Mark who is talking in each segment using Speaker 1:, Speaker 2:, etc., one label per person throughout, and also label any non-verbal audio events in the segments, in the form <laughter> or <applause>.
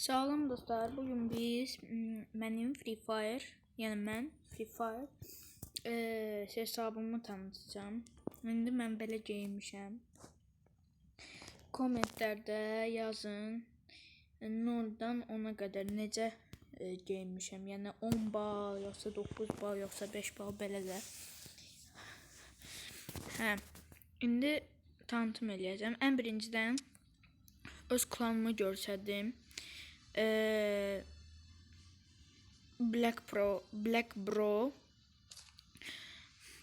Speaker 1: Sağlam dostlar, bugün biz mm, benim Free Fire, yani ben Free Fire eee hesabımı tanıtacağım. İndi mən belə geyinmişəm. Kommentlərdə yazın 0-dan 10-a qədər necə e, geyinmişəm. Yəni 10 bal, yoxsa 9 bal, yoxsa 5 bal belə də. Hə. İndi tanıtım eləyəcəm. Ən birincidən öz klanımı görsədim. Ee, Black Pro, Black Bro.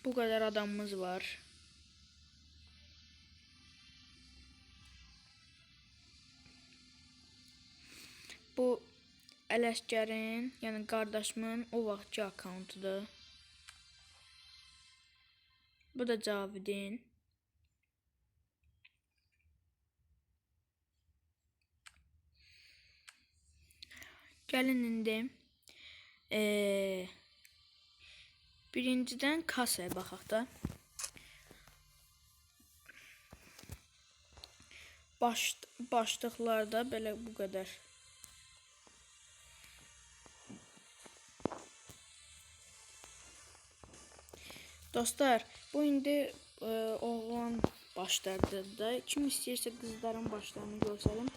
Speaker 1: Bu kadar adamımız var. Bu Ələsgərin, yəni qardaşımın o vaxtki akkauntudur. Bu da Cavidin. Gəlin indi eee birincidən kasaya baxaq da. Baş başlıqlarda belə bu qədər. Dostlar, bu indi e, oğlan başlardı da. Kim istəyirsə qızların başlarını görsəlim.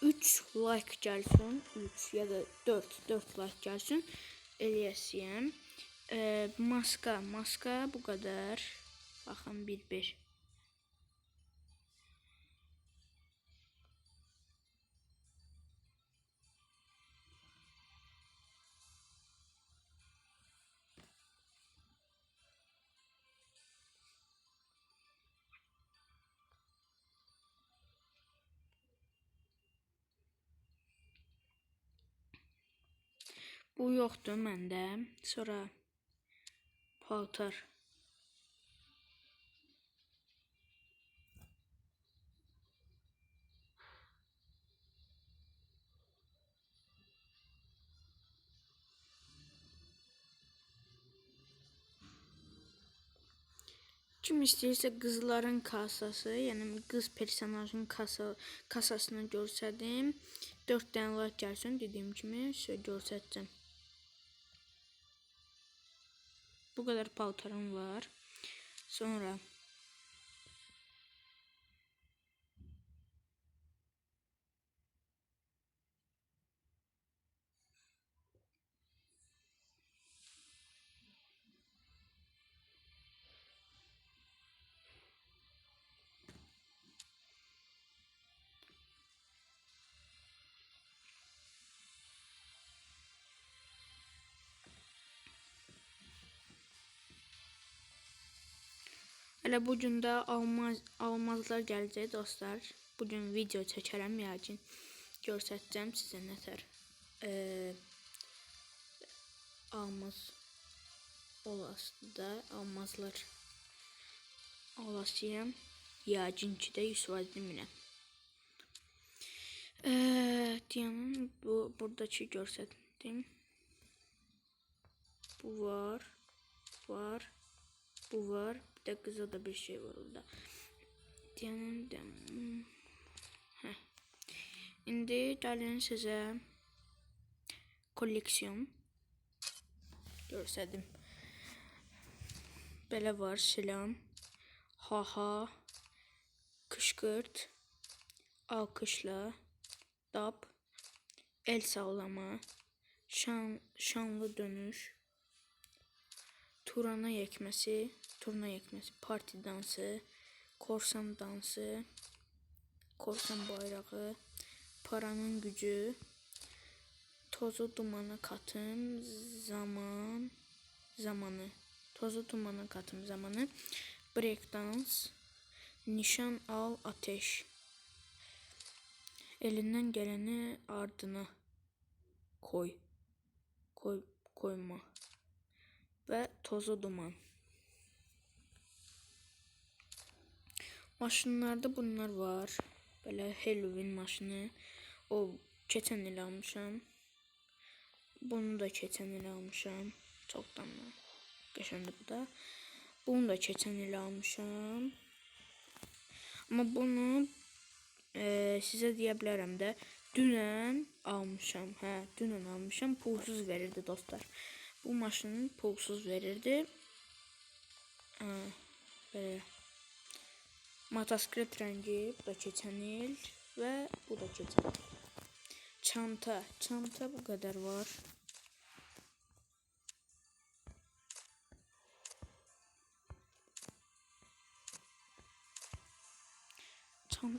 Speaker 1: 3 like gəlsin, 3 ya da 4, 4 like gəlsin. Eləyəsiyəm. E, maska, maska bu qədər. Baxın 1 Bu yoxdur məndə. Sonra paltar. Kim istəyirsə qızların kasası, yəni qız personajın kasa kasasını görsədim. 4 dənə like gəlsin dediyim kimi, şöyle görsətəcəm. Bu kadar paltarım var. Sonra Elə bu gün də almaz almazlar gələcək dostlar. Bu gün video çəkərəm yəqin. Göstərəcəm sizə nətər. Eee almaz olasdı da almazlar olasıyam. Yəqin ki də 100% demirəm. Eee diyelim bu buradakı göstərdim. Bu var. Var. Bu var. De kıza da bir şey var orada. Diyelim de. Heh. İndi gəlin sizə kolleksiyon göstərdim. Belə var silam, haha, kışkırt, alkışla, dap, el sallama, şan, şanlı dönüş, Turana yekməsi, turna yekməsi, parti dansı, korsan dansı, korsan bayrağı, paranın gücü, tozu dumana katım, zaman, zamanı, tozu dumana katım zamanı, break dans, nişan al ateş, elinden geleni ardına koy, koy, koyma. Ve tozu duman. Maşınlarda bunlar var. Böyle Halloween maşını. O keçen il almışam. Bunu da keçen il almışam. Çoktan da. Geçendi bu da. Bunu da keçen il almışam. Ama bunu e, size deyə bilərəm də dünən almışam. Hə, dünən almışam. Pulsuz verirdi dostlar. Bu maşının pulsuz verirdi. Hə, belə. Motosiklet rəngi, bu da keçən il bu da keçən. Çanta, çanta bu qədər var. Çan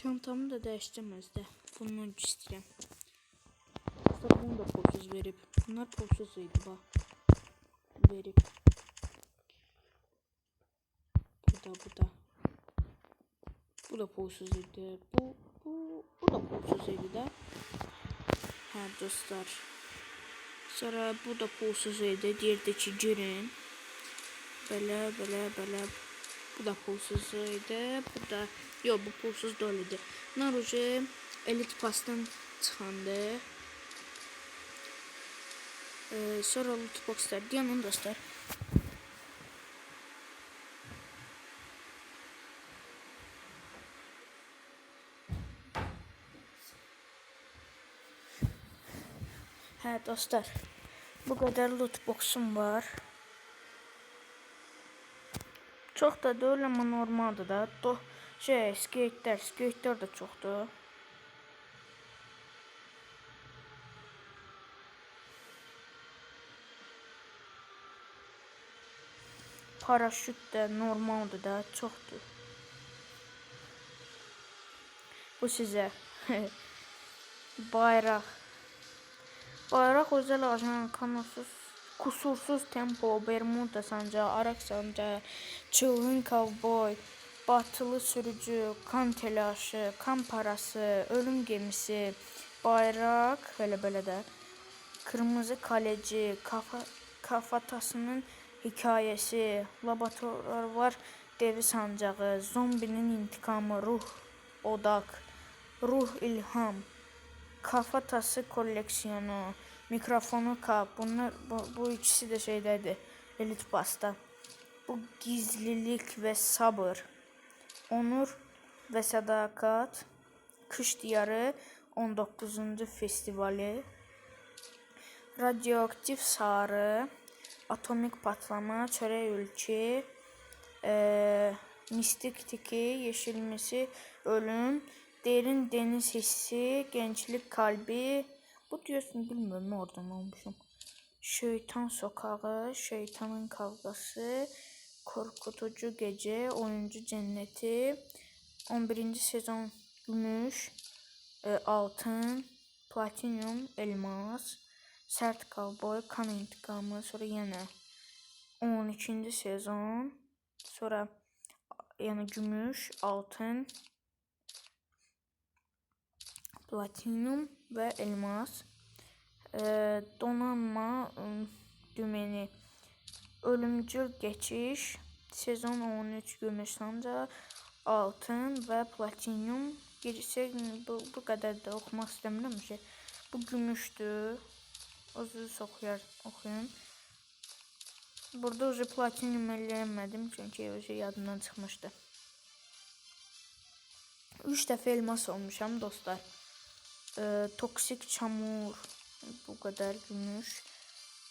Speaker 1: çantamı da dəyişdirməzdə. Bundan istəyirəm. Dostlar bunu da pulsuz verib. Bunlar pulsuz idi bax. Verib. Bu da bu da. Da pulsuz idi. Bu bu bu da pulsuz idi də. Hə dostlar. Sonra bu da pulsuz idi. Deyirdi ki girin. Belə belə belə. Bu da pulsuz idi. Bu da yok bu pulsuz doluydu. Naruto Elite Pass'tan çıxandı. Ee, sonra loot boxlar diyanın dostlar. Hə dostlar. Bu qədər loot boxum var. Çox da deyil amma normaldır da. Do şey, skate'lər, skate'lər də çoxdur. Paraşüt də normaldır da, çoxdur. Bu sizə <laughs> bayraq. Bayraq özel ajan kanosuz kusursuz tempo, Bermuda sancağı, Arak sancağı, çılgın kovboy, batılı sürücü, kan telaşı, kan parası, ölüm gemisi, bayrak, belə belə də, kırmızı kaleci, kafa, kafatasının hikayesi, laboratuvar var, devi sancağı, zombinin intikamı, ruh, odak, ruh ilham, kafatası koleksiyonu, mikrofonu kap. Bunlar bu, bu ikisi de şeydeydi. Elite Pass'ta. Bu gizlilik ve sabır. Onur ve sadakat. Kış Diyarı 19. festivali. Radyoaktif sarı. Atomik patlama. Çörek ülke. Eee mistik tiki, yeşilmesi, ölüm, derin deniz hissi, gençlik kalbi. Bu diyorsun bilmiyorum oradan olmuşum. Şeytan sokağı, şeytanın kavgası, korkutucu gece, oyuncu cenneti, 11. sezon gümüş, e, altın, platinyum, elmas, sert kovboy, kan intikamı, sonra yine 12. sezon, sonra yani gümüş, altın, platinum ve elmas. Ee, donanma ıı, dümeni. Ölümcül geçiş. Sezon 13 gümüş sancağı. Altın ve platinum. Gerisi bu, bu kadar da okumak istemiyorum ki. Bu gümüştü. Özür okuyar, okuyun. Burada özü platinum eləyəmədim çünki özü yadımdan çıxmışdı. 3 dəfə elmas olmuşam dostlar. Ee, toksik çamur bu kadar gümüş.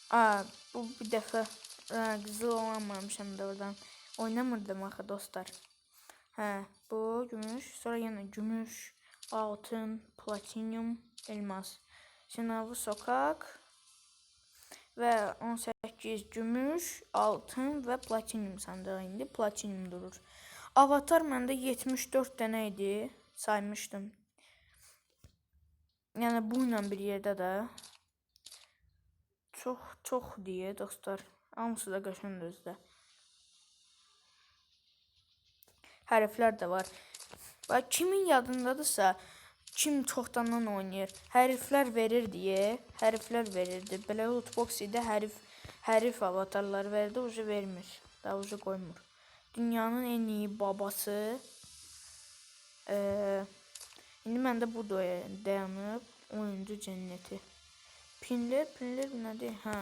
Speaker 1: Aa bu bir dəfə ə, qızıl olamamışam da oradan. Oynamırdım axı dostlar. Hə, bu gümüş, sonra yenə gümüş, altın, platinum, elmas. Sınavı sokak ve 18 gümüş, altın ve platinum sandığı indi. Platinum durur. Avatar məndə 74 dənə idi. Saymışdım. Yəni bu ilə bir yerdə də çox çox deyə dostlar. Hamısı da qəşəngdir özdə. Hərflər də var. Və kimin yadındadırsa, kim çoxdandan oynayır, hərflər verir deyə, hərflər verirdi. Belə lootbox idi, hərf hərf avatarları verdi, ucu vermir. Daha ucu qoymur. Dünyanın en iyi babası. Ee, indi məndə bu da dayanıb. Oyuncu cenneti. Pinler, pinler nədir? Hə.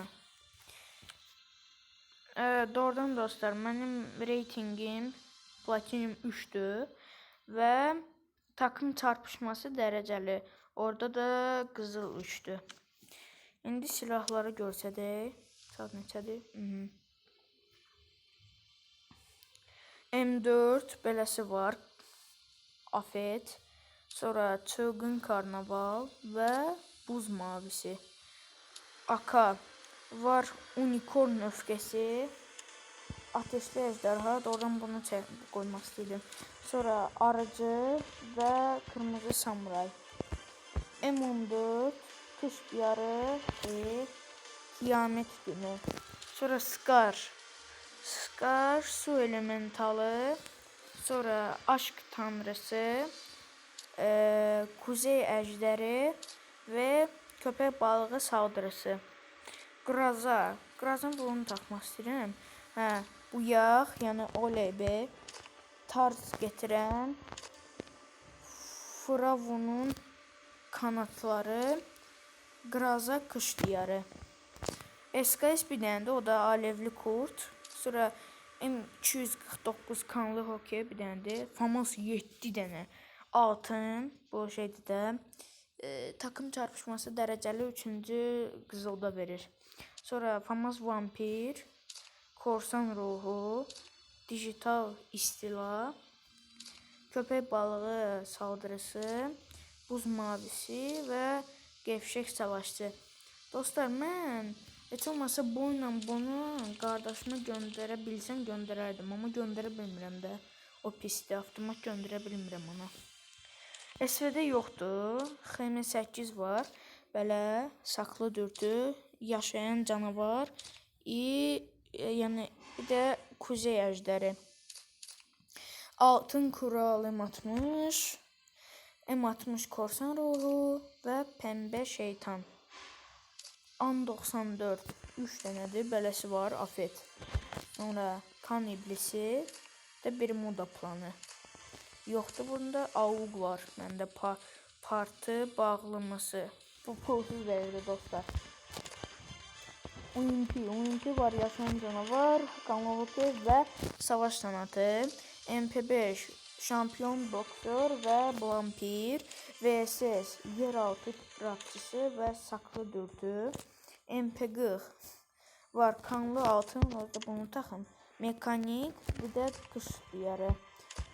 Speaker 1: Evet, doğrudan dostlar, mənim reytingim Platinum 3'dür və takım çarpışması dərəcəli Orada da qızıl üçdü. İndi silahları görsədək. Saat neçədir? Mhm. M4 beləsi var. Afet. Sonra çılgın karnaval və buz mavisi. AK var unicorn öfkəsi. Ateşli ejderha. Oradan bunu çək qoymaq istəyirdim. Sonra arıcı və kırmızı samuray. M14 kış yarı e, kıyamet günü. Sonra Scar. Scar su elementalı. Sonra aşk tanrısı. E, kuzey ejderi ve köpek balığı saldırısı. Graza. Grazın bunu takmaq istəyirəm. Hə, bu yağ, yəni OLB tarz gətirən Fravunun kanatları Graza kış diyarı. SKS bir dənə də o da alevli kurt. Sonra M249 kanlı hokey bir dənə də Famos 7 dənə altın bu şeydir də e, takım çarpışması dərəcəli 3-cü qızılda verir. Sonra Famos vampir, korsan ruhu, dijital istila, köpek balığı saldırısı, buz mavisi və gevşek savaşçı. Dostlar, mən heç olmasa bu ilə bunu qardaşıma göndərə bilsəm göndərərdim, amma göndərə bilmirəm də. O pisdir, avtomat göndərə bilmirəm ona. SV-də yoxdur. XM8 var. Belə saxlı dürtü, yaşayan canavar, i, e, yəni bir də kuzey əjdəri. Altın kural M60, M60 korsan ruhu və pəmbə şeytan. An 94 3 dənədir, beləsi var, afet. Sonra kan iblisi də bir moda planı. Yoxdur bunda AUG var. Məndə pa partı bağlaması. Bu pulsuz verirdi dostlar. Oyuncu, oyuncu var, yaşayan canavar, hokey və savaş sanatı. MP5 şampiyon boksör və vampir. VSS yeraltı rapçısı və saklı dürtü. MP40 var, kanlı altın, orada bunu taxın. Mekanik, bir də qış diyarı.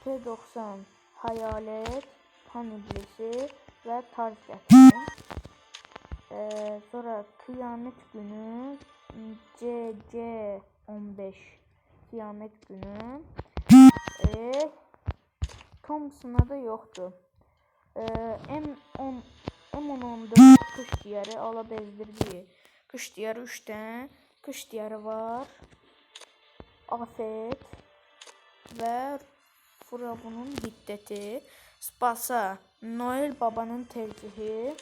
Speaker 1: P90 hayalet, pan iblisi və tarz. Ee, sonra kıyamet günü CC15 kıyamet günü ee, Thompson'a da yoktu. Ee, M10 M14 kış diyarı ala bezdirdiği kış diyarı 3 tane kış diyarı var. Afet ve Furabunun hiddeti Spasa Noel Baba'nın tercihi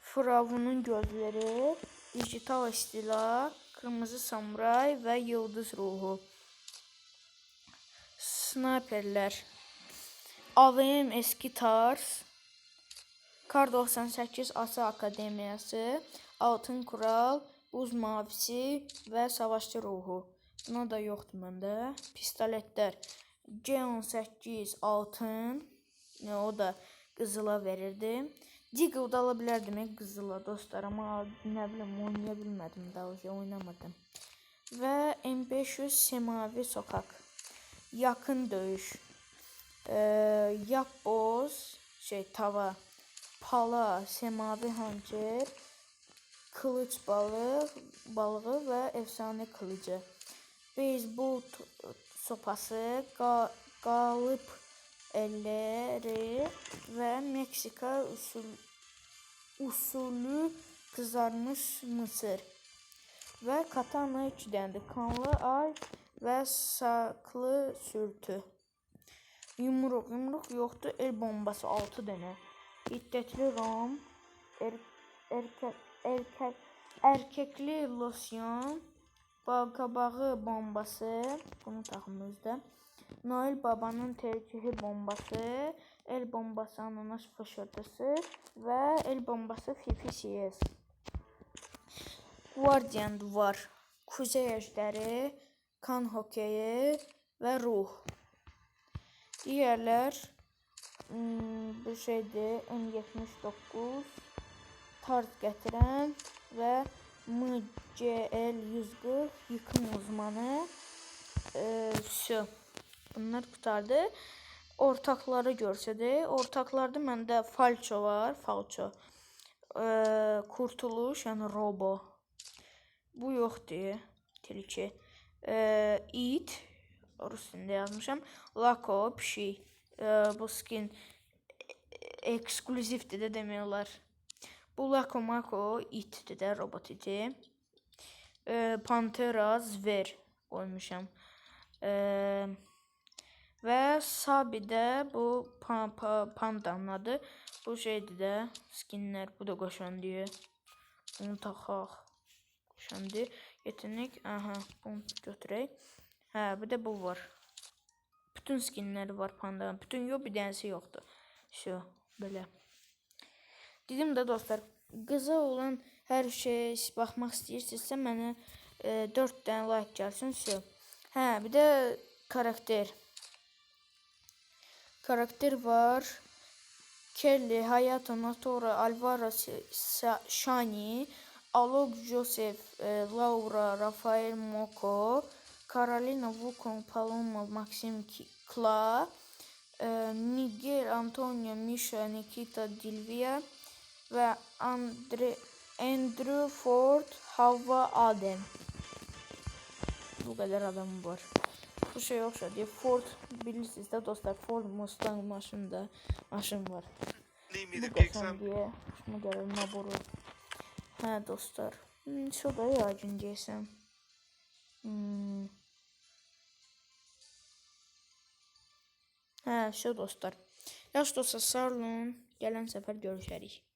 Speaker 1: Firavunun gözleri, dijital istila, kırmızı samuray ve yıldız ruhu. Sniperler. AVM eski tarz. Kar 98 Asa Akademiyası, Altın Kural, Buz Mavisi ve Savaşçı Ruhu. Buna da yoxdur məndə. Pistoletlər. C18 altın. Ne o da qızıla verirdi. Deagle da ala bilərdim ya qızıla dostlar, amma nə bilim oynaya bilmədim daha önce oynamadım. Və M500 Semavi Sokak. Yakın döyüş. Ee, yapboz, şey tava, pala, semavi hançer, kılıç balığı, balığı və efsane kılıcı. Beyzbol sopası, qalıb elləri və Meksika usul usulü kızarmış mısır və katana 2 dənədir. Kanlı ay və saklı sürtü. Yumruq, yumruq yoxdur. El bombası 6 dənə. Hiddətli ram, er, erkək, erkək, erkəkli losyon, balqabağı bombası, bunu taxın özdə. Noel Baba'nın tercihi bombası, el bombası ananas fışırtısı və el bombası FFCS. Guardian var. Kuzey əjdəri, kan hokeyi və ruh. Digərlər hmm, bu şeydir M79 tarz gətirən və MCL 140 yıkım uzmanı ee, şu. Bunlar qutardı. Ortakları görsədi. Ortaklarda məndə falço var, falço. Ee, kurtuluş, yəni robo. Bu yoxdur. Tilki. Ee, it rus dilində yazmışam. Lako, pişik. Ee, bu skin ekskluzivdir də demək. Bu Lako Mako itdir də, robot iti. Ee, Pantera, Zver qoymuşam. Ee, və Sabi də bu pa pa pandanın adı. Bu şeydir də skinlər. Bu da qoşan diyor. Bunu taxaq. Qoşandır. Yetenek. Aha, bunu götürək. Hə, bir də bu var. Bütün skinləri var pandanın. Bütün yox, bir dənəsi yoxdur. Şu, belə. Dedim də dostlar, qıza olan hər şey baxmaq istəyirsinizsə mənə e, 4 dənə like gəlsin. Şu. Hə, bir də karakter. Karakter var. Kelly, Hayato, Natora, Alvaro, Shani, Alok, Joseph, e, Laura, Rafael, Moko, Carolina, Wukong, Paloma, Maxim, Kla, e, Miguel, Antonio, Misha, Nikita, Dilvia ve Andre, Andrew Ford, Havva, Adem. Bu kadar adam var. Bu şey yoksa diye Ford bilirsiniz de dostlar Ford Mustang maşında maşın var. Bu
Speaker 2: some.
Speaker 1: diye hoşuma gelir Naboru. He dostlar. Hmm, şurada ya cinsem. Hmm. Hə, şu dostlar. Yaş dostlar sağ olun. Gələn səfər görüşərik.